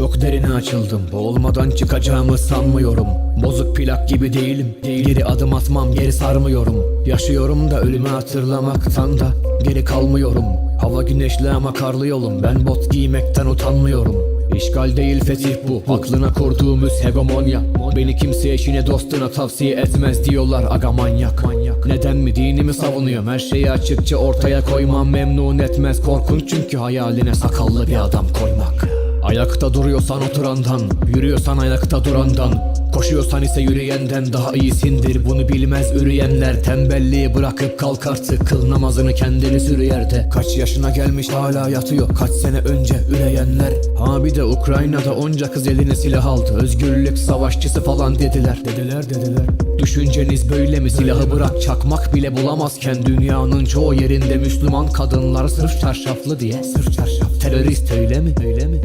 Çok derine açıldım. Boğulmadan çıkacağımı sanmıyorum. Bozuk plak gibi değilim. Geri adım atmam geri sarmıyorum. Yaşıyorum da ölümü hatırlamaktan da Geri kalmıyorum. Hava güneşli ama karlı yolum. Ben bot giymekten utanmıyorum. İşgal değil fetih bu. Aklına kurduğumuz hegemonya. Beni kimse eşine dostuna tavsiye etmez diyorlar. Aga manyak. Neden mi dinimi savunuyorum? Her şeyi açıkça ortaya koymam memnun etmez. Korkunç çünkü hayaline sakallı bir adam koymak Ayakta duruyorsan oturandan Yürüyorsan ayakta durandan Koşuyorsan ise yürüyenden daha iyisindir. Bunu bilmez üreyenler Tembelliği bırakıp kalk artık Kıl namazını kendini sürü yerde Kaç yaşına gelmiş hala yatıyor Kaç sene önce üreyenler. Ha bir de Ukrayna'da onca kız eline silah aldı Özgürlük savaşçısı falan dediler. Dediler dediler. Düşünceniz böyle mi? Silahı bırak çakmak bile bulamazken Dünyanın çoğu yerinde Müslüman kadınlar sırf çarşaflı diye. Sırf çarşaf. Terörist öyle mi? Öyle mi